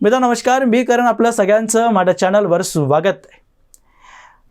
मित्रांनो नमस्कार. मी करण आपलं सगळ्यांचं माझ्या चॅनलवर स्वागत आहे.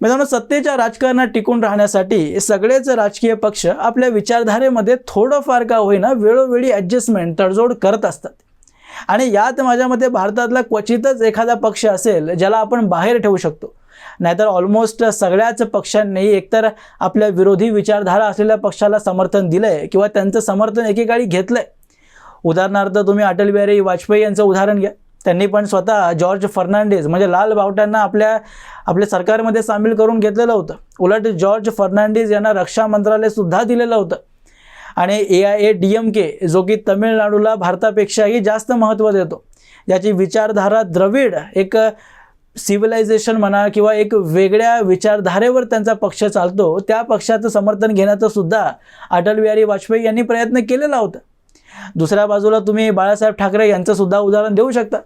मित्रांनो सत्तेच्या राजकारणात टिकून राहण्यासाठी सगळेच राजकीय पक्ष आपल्या विचारधारेमध्ये थोडंफार का होईना वेळोवेळी ॲडजस्टमेंट तडजोड करत असतात. आणि यात माझ्या मते भारतातला क्वचितच एखादा पक्ष असेल ज्याला आपण बाहेर ठेवू शकतो. नाहीतर ऑलमोस्ट सगळ्याच पक्षांनी एकतर आपल्या विरोधी विचारधारा असलेल्या पक्षाला समर्थन दिलं आहे किंवा त्यांचं समर्थन एकेकाळी घेतलं आहे उदाहरणार्थ तुम्ही अटल बिहारी वाजपेयी यांचं उदाहरण घ्या. त्यांनी पण स्वतः जॉर्ज फर्नांडिस म्हणजे लाल बावट्यांना आपल्या आपल्या सरकारमध्ये सामील करून घेतलेलं होतं. उलट जॉर्ज फर्नांडिस यांना रक्षा मंत्रालयसुद्धा दिलेलं होतं. आणि A I A D M K जो की तमिळनाडूला भारतापेक्षाही जास्त महत्त्व देतो. याची विचारधारा द्रविड एक सिव्हिलायझेशन म्हणा किंवा एक वेगळ्या विचारधारेवर त्यांचा पक्ष चालतो त्या पक्षाचं समर्थन घेण्याचं सुद्धा अटल बिहारी वाजपेयी यांनी प्रयत्न केलेला होता. दुसऱ्या बाजूला तुम्ही बाळासाहेब ठाकरे यांचंसुद्धा उदाहरण देऊ शकता.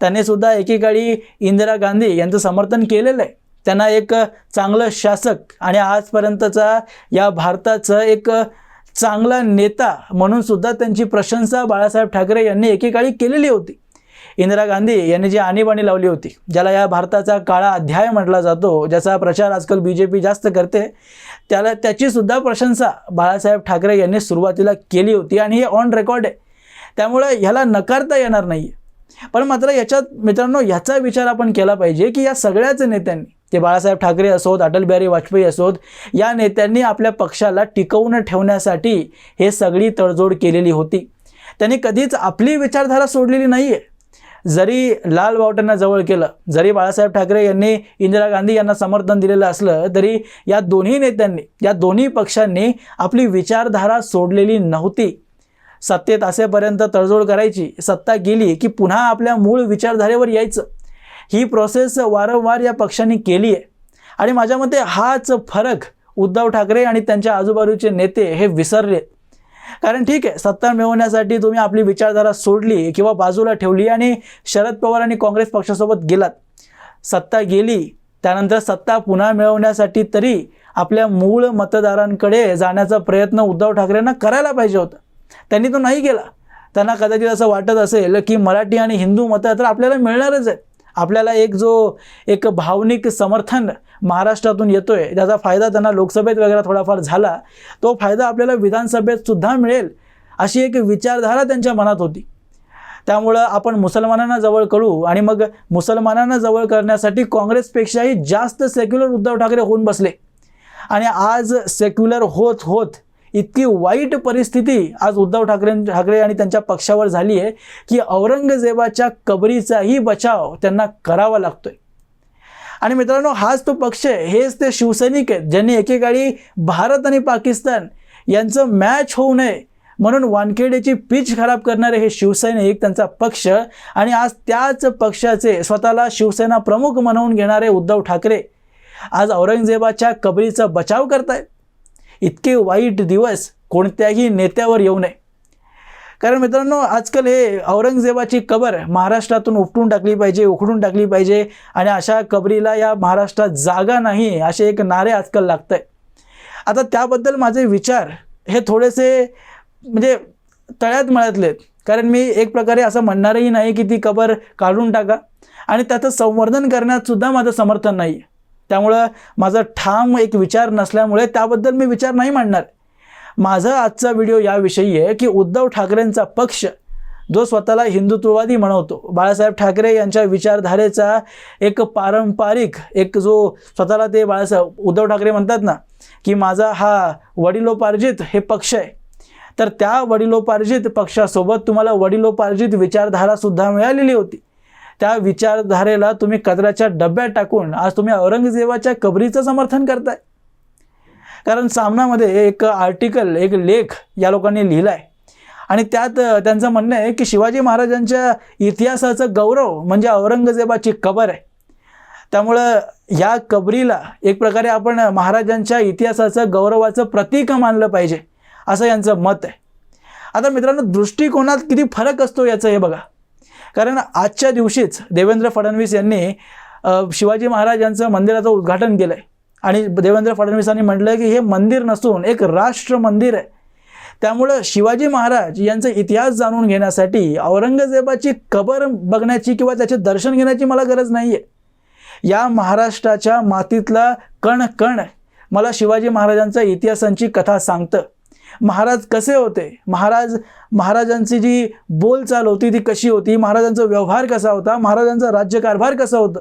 त्यांनी सुद्धा एकेकाळी इंदिरा गांधी यांचं समर्थन केलेलं आहे. त्यांना एक चांगलं शासक आणि आजपर्यंतचा या भारताचं एक चांगला नेता म्हणून सुद्धा त्यांची प्रशंसा बाळासाहेब ठाकरे यांनी एकेकाळी केलेली होती. इंदिरा गांधी यांनी जी आणीबाणी लावली होती ज्याला या भारताचा काळा अध्याय म्हटला जातो ज्याचा प्रचार आजकाल बी जे पी जास्त करते त्याला त्याची सुद्धा प्रशंसा बाळासाहेब ठाकरे यांनी सुरुवातीला केली होती आणि हे ऑन रेकॉर्ड आहे. त्यामुळे ह्याला नकारता येणार नाही पण मात्र याच्यात मित्रांनो याचा विचार आपण केला पाहिजे की या सगळ्याच नेत्यांनी ते बाळासाहेब ठाकरे असोत अटल बिहारी वाजपेयी असोत या नेत्यांनी आपल्या पक्षाला टिकवून ठेवण्यासाठी हे सगळी तडजोड केलेली होती. त्यांनी कधीच आपली विचारधारा सोडलेली नाही आहे जरी लाल बावटांना जवळ केलं जरी बाळासाहेब ठाकरे यांनी इंदिरा गांधी यांना समर्थन दिलेलं असलं तरी या दोन्ही नेत्यांनी या दोन्ही पक्षांनी आपली विचारधारा सोडलेली नव्हती. सत्तेत असेपर्यंत तडजोड करायची सत्ता गेली की पुन्हा आपल्या मूळ विचारधारेवर यायचं. ही प्रोसेस वारंवार या पक्षांनी केली आहे. आणि माझ्या मते हाच फरक उद्धव ठाकरे आणि त्यांच्या आजूबाजूचे नेते हे विसरले कारण ठीक आहे सत्ता मिळवण्यासाठी तुम्ही आपली विचारधारा सोडली किंवा बाजूला ठेवली आणि शरद पवार आणि काँग्रेस पक्षासोबत गेलात. सत्ता गेली त्यानंतर सत्ता पुन्हा मिळवण्यासाठी तरी आपल्या मूळ मतदारांकडे जाण्याचा प्रयत्न उद्धव ठाकरेंना करायला पाहिजे होता. त्यांनी तो नाही केला. त्यांना कदाचित असं वाटत असेल की मराठी आणि हिंदू मतं तर आपल्याला मिळणारच आहेत. आपल्याला एक जो एक भावनिक समर्थन महाराष्ट्रातून येतो आहे त्याचा फायदा त्यांना लोकसभेत वगैरे थोडाफार झाला तो फायदा आपल्याला विधानसभेत सुद्धा मिळेल अशी एक विचारधारा त्यांच्या मनात होती. त्यामुळं आपण मुसलमानांना जवळ करू आणि मग मुसलमानांना जवळ करण्यासाठी काँग्रेसपेक्षाही जास्त सेक्युलर उद्धव ठाकरे होऊन बसले. आणि आज सेक्युलर होत होत इतकी वाईट परिस्थिती आज उद्धव ठाकरे ठाकरे आणि त्यांच्या पक्षावर झाली आहे की औरंगजेबाच्या कबरीचाही बचाव त्यांना करावा लागतोय. आणि मित्रांनो हाच तो पक्ष आहे. हेच ते शिवसैनिक आहेत ज्यांनी एकेकाळी भारत आणि पाकिस्तान यांचं मॅच होऊ नये म्हणून वानखेडेची पिच खराब करणारे हे शिवसैनिक त्यांचा पक्ष आणि आज त्याच पक्षाचे स्वतःला शिवसेना प्रमुख म्हणवून घेणारे उद्धव ठाकरे आज औरंगजेबाच्या कबरीचा बचाव करतायत. इतके वाईट दिवस कोणत्याही नेत्यावर येऊ नये. कारण मित्रांनो आजकाल हे औरंगजेबाची कबर महाराष्ट्रातून उपटून टाकली पाहिजे उखडून टाकली पाहिजे आणि अशा कबरीला या महाराष्ट्रात जागा नाही असे एक नारे आजकाल लागत आहे आता त्याबद्दल माझे विचार हे थोडेसे म्हणजे तळ्यात मळ्यातलेत कारण मी एक प्रकारे असं म्हणणारही नाही की ती कबर काढून टाका. आणि त्याचं संवर्धन करण्यात सुद्धा माझं समर्थन नाही. आहे त्यामुळं माझा ठाम एक विचार नसल्यामुळे त्याबद्दल मी विचार नाही मांडणार. माझा आजचा व्हिडिओ याविषयी आहे की उद्धव ठाकरेंचा पक्ष जो स्वतःला हिंदुत्ववादी म्हणवतो बाळासाहेब ठाकरे यांच्या विचारधारेचा एक पारंपरिक एक जो स्वतःला ते बाळासाहेब उद्धव ठाकरे म्हणतात ना की माझा हा वडिलोपार्जित हे पक्ष आहे. तर त्या वडिलोपार्जित पक्षासोबत तुम्हाला वडिलोपार्जित विचारधारासुद्धा मिळालेली होती. त्या विचारधारेला तुम्ही कचऱ्याच्या डब्यात टाकून आज तुम्ही औरंगजेबाच्या कबरीचं समर्थन करताय. कारण सामनामध्ये एक आर्टिकल एक लेख या लोकांनी लिहिला आहे आणि त्यात त्यांचं म्हणणं आहे की शिवाजी महाराजांच्या इतिहासाचं गौरव म्हणजे औरंगजेबाची कबर आहे. त्यामुळं या कबरीला एक प्रकारे आपण महाराजांच्या इतिहासाचं गौरवाचं प्रतीक मानलं पाहिजे असं यांचं मत आहे. आता मित्रांनो दृष्टिकोनात किती फरक असतो याचं हे बघा. कारण आजच्या दिवशीच देवेंद्र फडणवीस यांनी शिवाजी महाराज यांचं मंदिराचं उद्घाटन केलं आहे आणि देवेंद्र फडणवीसांनी म्हटलं की हे मंदिर नसून एक राष्ट्र मंदिर आहे. त्यामुळं शिवाजी महाराज यांचा इतिहास जाणून घेण्यासाठी औरंगजेबाची कबर बघण्याची किंवा त्याचे दर्शन घेण्याची मला गरज नाही आहे या महाराष्ट्राच्या मातीतला कण कण मला शिवाजी महाराजांच्या इतिहासांची कथा सांगतं. महाराज कसे होते? महाराज महाराजांची जी बोलचाल होती ती कशी होती? महाराजांचा व्यवहार कसा होता? महाराजांचा राज्यकारभार कसं होतं?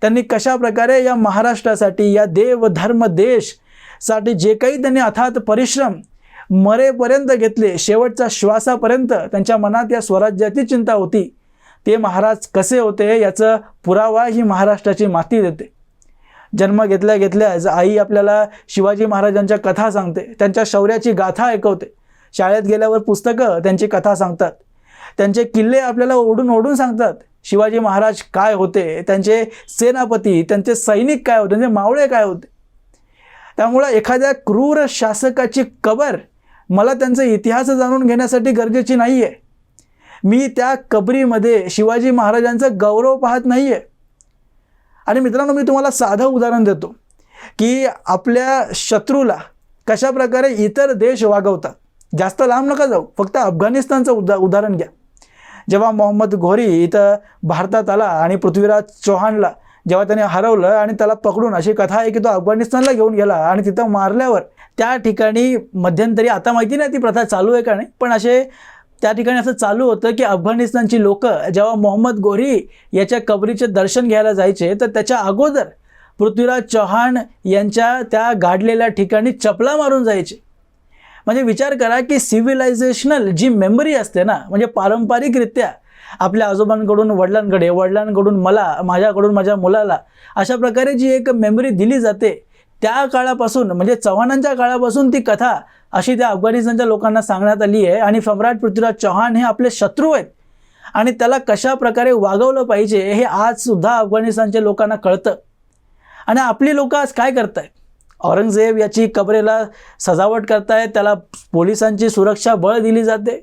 त्यांनी कशा प्रकारे या महाराष्ट्रासाठी या देव धर्म देशसाठी जे काही त्यांनी अथात परिश्रम मरेपर्यंत घेतले शेवटच्या श्वासापर्यंत त्यांच्या मनात या स्वराज्याची चिंता होती ते महाराज कसे होते याचा पुरावा ही महाराष्ट्राची माती देते. जन्म घेतल्या घेतल्याच आई आपल्याला शिवाजी महाराजांच्या कथा सांगते. त्यांच्या शौर्याची गाथा ऐकवते. शाळेत गेल्यावर पुस्तकं त्यांची कथा सांगतात. त्यांचे किल्ले आपल्याला ओढून ओढून सांगतात. शिवाजी महाराज काय होते? त्यांचे सेनापती त्यांचे सैनिक काय होते? त्यांचे मावळे काय होते? त्यामुळं एखाद्या क्रूर शासकाची कबर मला त्यांचा इतिहास जाणून घेण्यासाठी गरजेची नाही आहे मी त्या कबरीमध्ये शिवाजी महाराजांचा गौरव पाहत नाही आहे आणि मित्रांनो मी तुम्हाला साधं उदाहरण देतो की आपल्या शत्रूला कशा प्रकारे इतर देश वागवतात. जास्त लांब नका जाऊ फक्त अफगाणिस्तानचं उदा उदाहरण घ्या. जेव्हा मोहम्मद घोरी इथं भारतात आला आणि पृथ्वीराज चौहानला जेव्हा त्याने हरवलं आणि त्याला पकडून अशी कथा आहे की तो अफगाणिस्तानला घेऊन गेला आणि तिथं मारल्यावर त्या ठिकाणी मध्यंतरी आता माहिती नाही ती प्रथा चालू आहे का नाही पण असे त्या ठिकाणी असं चालू होतं की अफगाणिस्तानची लोक जेव्हा मोहम्मद गोरी याच्या कबरीचे दर्शन घ्यायला जायचे तर त्याच्या अगोदर पृथ्वीराज चौहान यांच्या त्या गाडलेल्या ठिकाणी चपला मारून जायचे. म्हणजे विचार करा की सिव्हिलायझेशनल जी मेमरी असते ना म्हणजे पारंपरिकरित्या आपल्या आजोबांकडून वडिलांकडे वडिलांकडून मला माझ्याकडून माझ्या मुलाला अशा प्रकारे जी एक मेमरी दिली जाते त्या काळापासून म्हणजे चव्हाणांच्या काळापासून ती कथा अशी त्या अफगाणिस्तानच्या लोकांना सांगण्यात आली आहे. आणि सम्राट पृथ्वीराज चौहान हे आपले शत्रू आहेत. आणि त्याला कशा प्रकारे वागवलं पाहिजे हे आजसुद्धा अफगाणिस्तानच्या लोकांना कळतं. आणि आपली लोक आज काय करतायत? औरंगजेब याची कबरेला सजावट करतायत. त्याला पोलिसांची सुरक्षा बळ दिली जाते.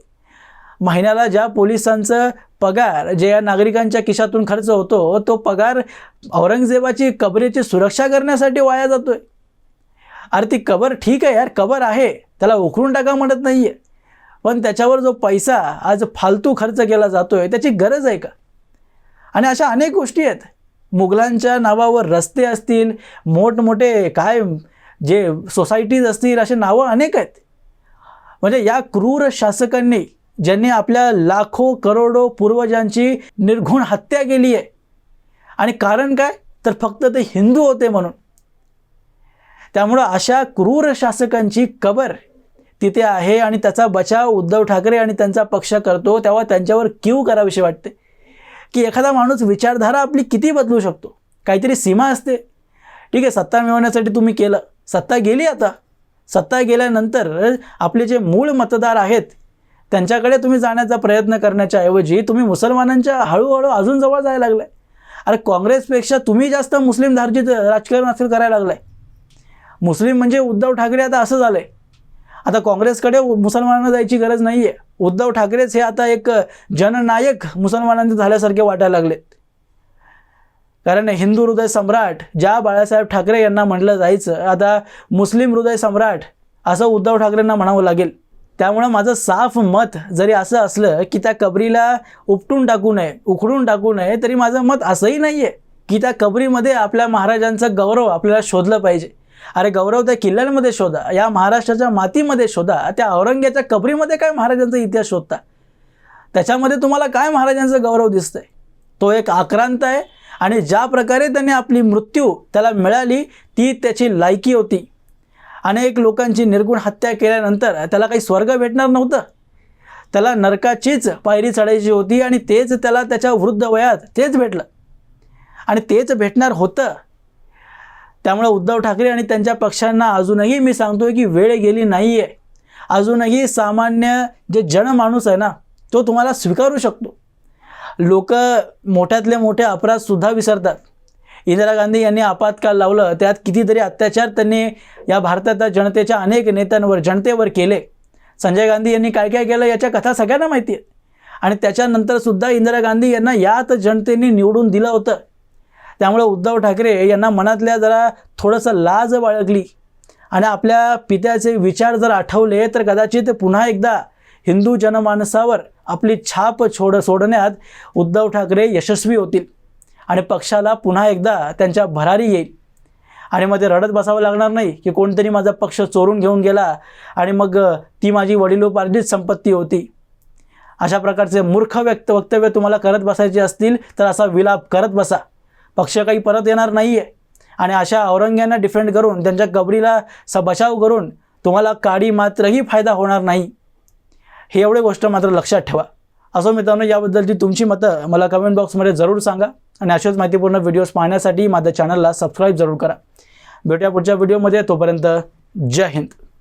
महिन्याला ज्या पोलिसांचं पगार जे या नागरिकांच्या खिशातून खर्च होतो तो पगार औरंगजेबाची कबरेची सुरक्षा करण्यासाठी वाया जातोय. अरे ती कबर ठीक आहे यार कबर आहे. त्याला उखडून टाका म्हणत नाही आहे पण त्याच्यावर जो पैसा आज फालतू खर्च केला जातो आहे त्याची गरज आहे का? आणि अशा अनेक गोष्टी आहेत. मुघलांच्या नावावर रस्ते असतील मोठमोठे काय जे सोसायटीज असतील असे नावं अनेक आहेत. म्हणजे या क्रूर शासकांनी ज्यांनी आपल्या लाखो करोडो पूर्वजांची निर्घुण हत्या केली आहे. आणि कारण काय? तर फक्त ते हिंदू होते म्हणून. त्यामुळं अशा क्रूर शासकांची कबर तिथे आहे आणि त्याचा बचाव उद्धव ठाकरे आणि त्यांचा पक्ष करतो तेव्हा त्यांच्यावर क्यू कराविषयी वाटते. की एखादा माणूस विचारधारा आपली किती बदलू शकतो? काहीतरी सीमा असते. ठीक आहे सत्ता मिळवण्यासाठी तुम्ही केलं. सत्ता गेली आता. सत्ता गेल्यानंतर आपले जे मूळ मतदार आहेत त्यांच्याकडे तुम्ही जाण्याचा प्रयत्न करण्याच्या ऐवजी तुम्ही मुसलमानांच्या हळूहळू अजून जवळ जायला लागलाय. अरे काँग्रेसपेक्षा तुम्ही जास्त मुस्लिम धार्जित राजकारण असेल करायला लागलाय. मुस्लिम म्हणजे उद्धव ठाकरे आता असं झालं आहे आता काँग्रेसकडे मुसलमानांना जायची गरज नाही आहे उद्धव ठाकरेच हे आता एक जननायक मुसलमानांचे झाल्यासारखे वाटायला लागलेत. कारण हिंदू हृदय सम्राट ज्या बाळासाहेब ठाकरे यांना म्हटलं जायचं आता मुस्लिम हृदय सम्राट असं उद्धव ठाकरेंना म्हणावं लागेल. त्यामुळं माझं साफ मत जरी असं असलं की त्या कबरीला उपटून टाकू नये उखडून टाकू नये तरी माझं मत असंही नाही आहे की त्या कबरीमध्ये आपल्या महाराजांचा गौरव आपल्याला शोधलं पाहिजे. अरे गौरव त्या किल्ल्यांमध्ये शोधा. या महाराष्ट्राच्या मातीमध्ये शोधा. त्या औरंग्याच्या कबरीमध्ये काय महाराजांचा इतिहास शोधता? त्याच्यामध्ये तुम्हाला काय महाराजांचा गौरव दिसतंय? तो एक आक्रांत आहे आणि ज्या प्रकारे त्यांनी आपली मृत्यू त्याला मिळाली ती त्याची लायकी होती. अनेक लोकांची निर्गुण हत्या केल्यानंतर त्याला काही स्वर्ग भेटणार नव्हतं. त्याला नरकाचीच पायरी चढायची होती आणि तेच त्याला त्याच्या वृद्ध वयात तेच भेटलं. आणि तेच भेटणार होतं. त्यामुळे उद्धव ठाकरे आणि त्यांच्या पक्षांना अजूनही मी सांगतोय की वेळ गेली नाही आहे अजूनही सामान्य जे जनमाणूस आहे ना तो तुम्हाला स्वीकारू शकतो. लोक मोठ्यातले मोठे अपराधसुद्धा विसरतात. इंदिरा गांधी यांनी आपत्काल लावलं त्यात कितीतरी अत्याचार त्यांनी या भारताच्या जनतेच्या अनेक नेत्यांवर जनतेवर केले. संजय गांधी यांनी काय काय केलं याच्या कथा सगळ्यांना माहिती आहेत आणि त्याच्यानंतरसुद्धा इंदिरा गांधी यांना यात जनतेने निवडून दिलं होतं. त्यामुळे उद्धव ठाकरे यांना मनातल्या जरा थोडंसं लाज बाळगली. आणि आपल्या पित्याचे विचार जर आठवले तर कदाचित पुन्हा एकदा हिंदू जनमानसावर आपली छाप छोड सोडण्यात उद्धव ठाकरे यशस्वी होतील. आणि पक्षाला पुन्हा एकदा त्यांच्या भरारी येईल. आणि मग ते रडत बसावं लागणार नाही की कोणतरी माझा पक्ष चोरून घेऊन गेला आणि मग ती माझी वडिलोपार्जित संपत्ती होती. अशा प्रकारचे मूर्ख व्यक्त वक्तव्य तुम्हाला करत बसायचे असतील तर असा विलाप करत बसा. पक्ष काही परत येणार नाही आहे आणि अशा औरंग्यांना डिफेंड करून त्यांच्या कबरीला स बचाव करून तुम्हाला काडी मात्रही फायदा होणार नाही. हे एवढे गोष्ट मात्र लक्षात ठेवा. असो मित्रांनो याबद्दलची तुमची मतं मला कमेंट बॉक्समध्ये जरूर सांगा. आणि अशाच माहितीपूर्ण व्हिडिओज पाहण्यासाठी माझ्या चॅनलला सबस्क्राईब जरूर करा. भेटूया पुढच्या व्हिडिओमध्ये तोपर्यंत जय हिंद.